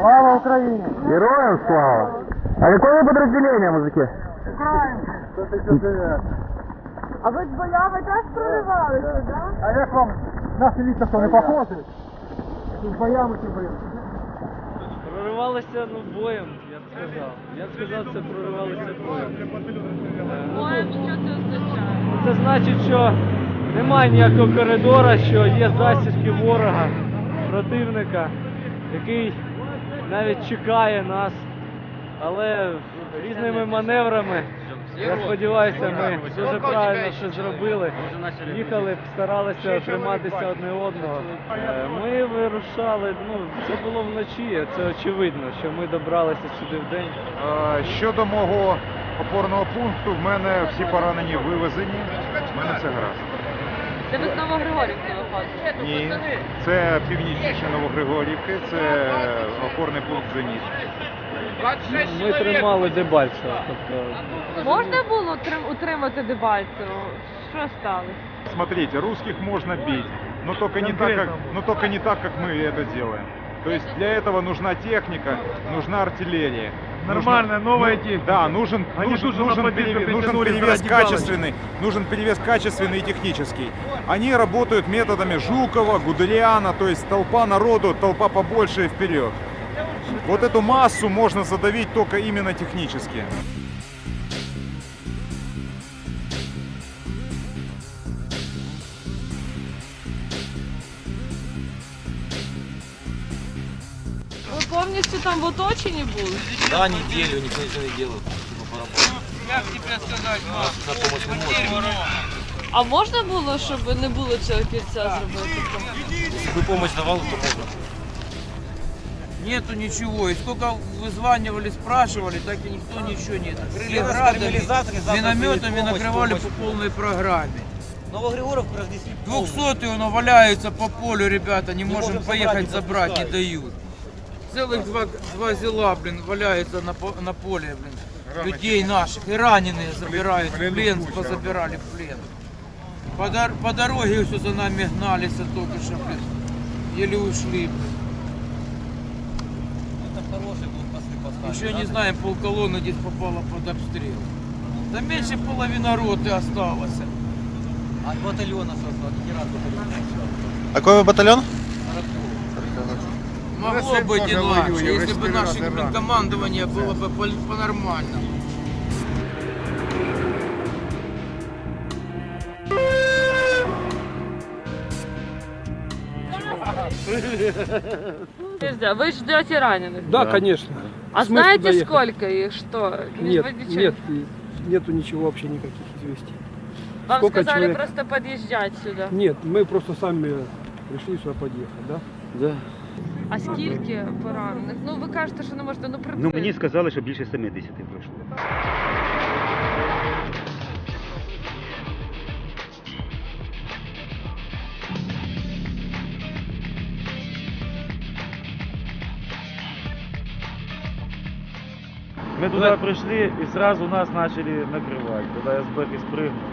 Слава Украине! Героям слава! А какое вы подразделение, мужики? А ви з боями теж проривалися, так? А як вам наші літа що не похожі? З боями чи боями? Проривалися ну боєм, я б сказав. Я б сказав, це проривалися боєм. Ну, Боєм, що це означає? Це значить, що немає ніякого коридора, що є засідки ворога, противника, який навіть чекає нас. Але різними маневрами, я сподіваюся, ми дуже правильно все зробили. Їхали, старалися триматися одне одного. Ми вирушали, ну це було вночі, це очевидно, що ми добралися сюди в день. Щодо мого опорного пункту, в мене всі поранені вивезені. В мене все гаразд. Це ви з Новогригорівки виходите? Ні, це північніше Новогригорівки, це опорний пункт Зеніт. Ми тримали Дебальцево. Тобто Можна було трим- утримати Дебальцево? Що сталося? Смотрите, русских можно бить, но только не так, как, но только не так, как мы это делаем. То есть для этого нужна техника, нужна артиллерия. Нормальная, новая ну, техника. Да, нужен, Они нужен, на нужен, подвижку перевес, нужен перевес качественный, нужен перевес качественный и технический. Они работают методами Жукова, Гудериана, то есть толпа народу, толпа побольше и вперед. Вот эту массу можно задавить только именно технически. повністю там в оточенні були? Да, неделю никто ничего не делал. Типа поработал. Как тебе сказать, На помощь не может. А можна було, щоб не було цього кільця зробити? Если бы помощь давал, то можно. Нету ничего. И сколько вызванивали, спрашивали, так и никто ничего нет. Накрыли градами, минометами накрывали по полной программе. Новогригоровку разнесли Двухсотый он валяется по полю, ребята, не, можем, можем поехать забрать, не забрать, не дают. Целых два, два зела, блин, валяются на, по- на поле, блин. Людей наших и раненые забирают в плен, позабирали в плен. По, дор- по дороге все за нами гнались, а только что, блин, еле ушли, блин. Это хороший был после поставили. Еще не знаем, полколонны здесь попало под обстрел. Да меньше половины роты осталось. От батальона сразу, от генерала батальона. Какой вы батальон? Могло быть иначе, если бы наше командование было бы по- по-нормальному. Вы ждете раненых? Да, конечно. А Смысл знаете, доехать? сколько их? Что? Нет, нет, нету ничего вообще никаких известий. Вам сколько сказали человек? просто подъезжать сюда. Нет, мы просто сами пришли сюда подъехать, да? Да. А скільки поранених? Ну ви кажете, що не можете, ну Ну приблизно. мені сказали, що більше 70 пройшло. Мы туда пришли и сразу нас начали накрывать. Когда я с бэхи спрыгнул,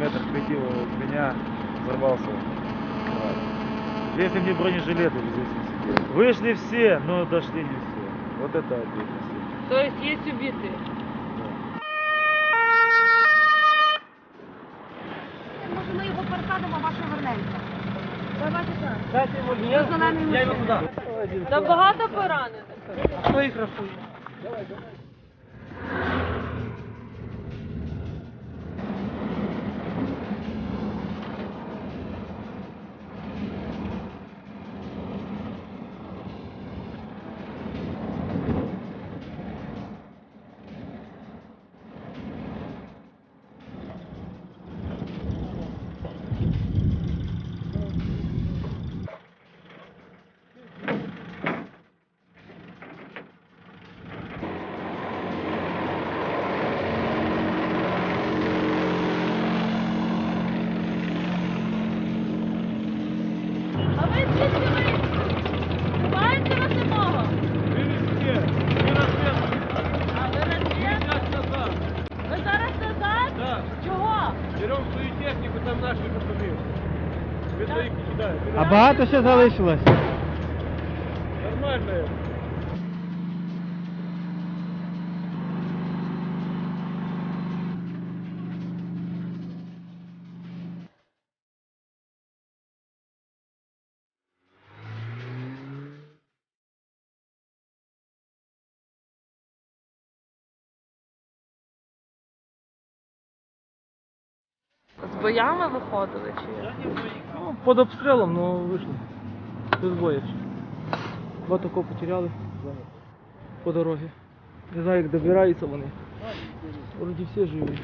метр пяти от меня взорвался. кровать. Если мне бронежилеты здесь не сидели. Вышли все, но дошли не все. Вот это обидно. сильно. То есть є убиті. Може ми його пересадимо, а ваше вернеться. Давайте так. Дайте йому зелений мішок. Та багато поранених. А багато ще залишилось? Нормально. Боями виходили чи як? Ну, під обстрілом, ну вийшли. Без боїв. Два тако потеряли по дорозі. Не знаю, як добираються вони. Вроді всі живі.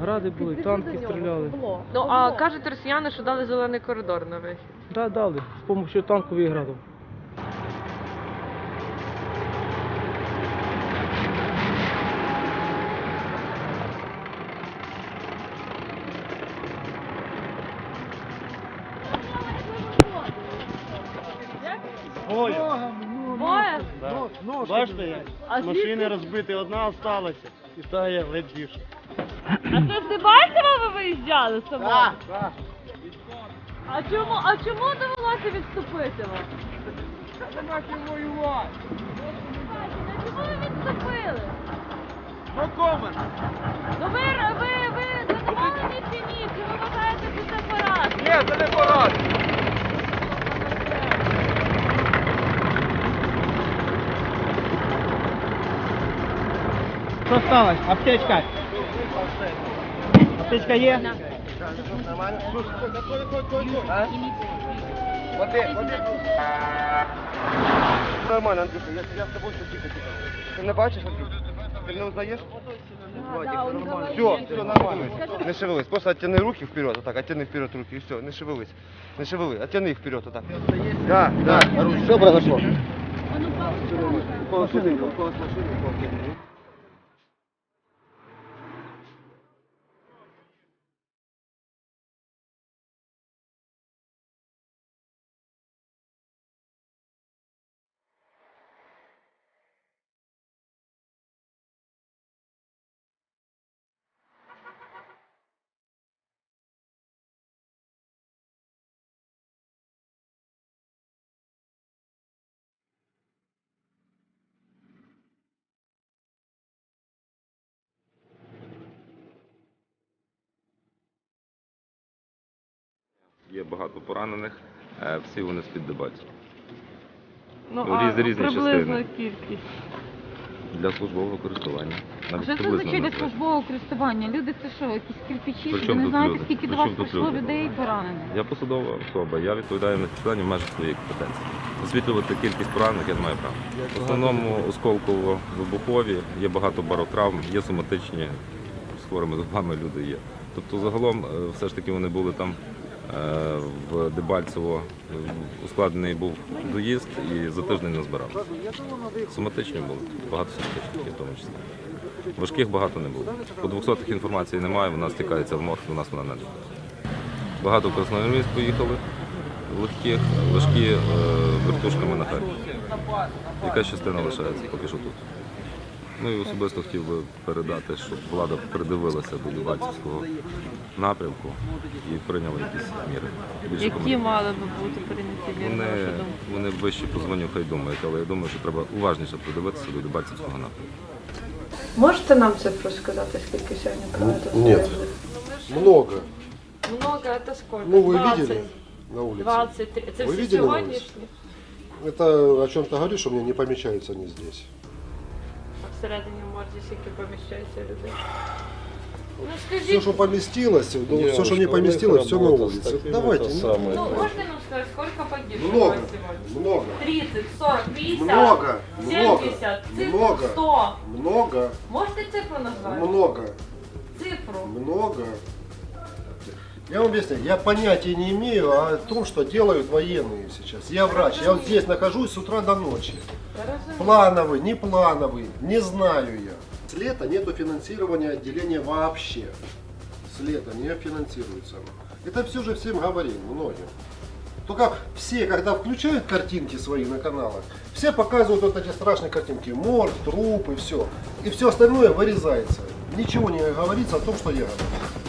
Гради були, танки стріляли. Ну а кажуть росіяни, що дали зелений коридор на вихід. Да, дали. З допомогою танкових градів. Боє? Бачите, як? А машини розбиті, одна осталася. І та є легкіше. А це з Дебальцева ви виїжджали з собою? Так, так. А чому, а чому довелося відступити вам? Нема чим воювати. А чому ви відступили? Ну Що сталося? Аптечка. Аптечка є? Нормально, Андрюха, я, я з тобою все тихо, тихо. Ти не бачиш, Андрюха? Ти не узнаєш? Все, все нормально. Не шевелись, просто оттяни руки вперед, вот так, оттяни вперед руки, и все, не шевелись. Не шевели, оттяни их вперед, вот так. Да, да, что произошло? Упала машина, упала машина, упала машина. Є багато поранених, е, всі вони з-під Дебальців. Ну, Ну, а різні приблизно частини. кількість. Для службового користування. Навіть Що це приблизно означає для не знаю. службового користування? Люди це що, якісь кирпичі? При Ви чому не тут знаєте, люди? скільки При до вас чому тут прийшло люди? людей поранених? Я посадова особа, я відповідаю на ці питання в межах своєї компетенції. Освітлювати кількість поранених я не маю права. В основному осколково-вибухові, є багато баротравм, є соматичні, з хворими зубами люди є. Тобто загалом е, все ж таки вони були там в Дебальцево, е, ускладнений був доїзд і за тиждень не збирав. Соматичні були, багато соматичних, в тому числі. Важких багато не було. По 200-х інформації немає, вона стікається в морг, у нас вона не буде. Багато в Красноармійськ поїхали, легких, важкі е, вертушками на Харків. Яка частина лишається поки що тут. Ну і особисто хотів би передати, щоб влада придивилася до Дебальцівського напрямку і прийняла якісь міри. Більше Які комунікації. мали би бути прийняті міри, на Вони, думку? вони вищі позвоню, хай думають, але я думаю, що треба уважніше придивитися до Дебальцівського напрямку. Можете нам цифру сказати, скільки сьогодні проведено? Нет. Много. Много, це скільки? Ну, вы 20, видели на улице? 20, це Ви всі видели на сьогоднішні? Это о чем-то говорит, что мне не помечаются они здесь. Всередині морді, скільки поміщається людей? Ну Все, скажіть, что поместилось, ну, все, что не поместилось, все на улице. Давайте. ну, ну можете нам сказати, скільки погибло Много. сьогодні? Много. 30, 40, 50, Много. Много. 70, цифру Много. 100. Много. Можете цифру назвати? Много. Цифру. Много. Я вам объясняю, я понятия не имею о том, что делают военные сейчас. Я врач, я вот здесь нахожусь с утра до ночи. Плановый, не плановый, не знаю я. С лета нету финансирования отделения вообще. С лета не финансируется. оно. Это все же всем говорим, многим. Только все, когда включают картинки свои на каналах, все показывают вот эти страшные картинки. Морг, трупы, все. И все остальное вырезается. Ничего не говорится о том, что я говорю.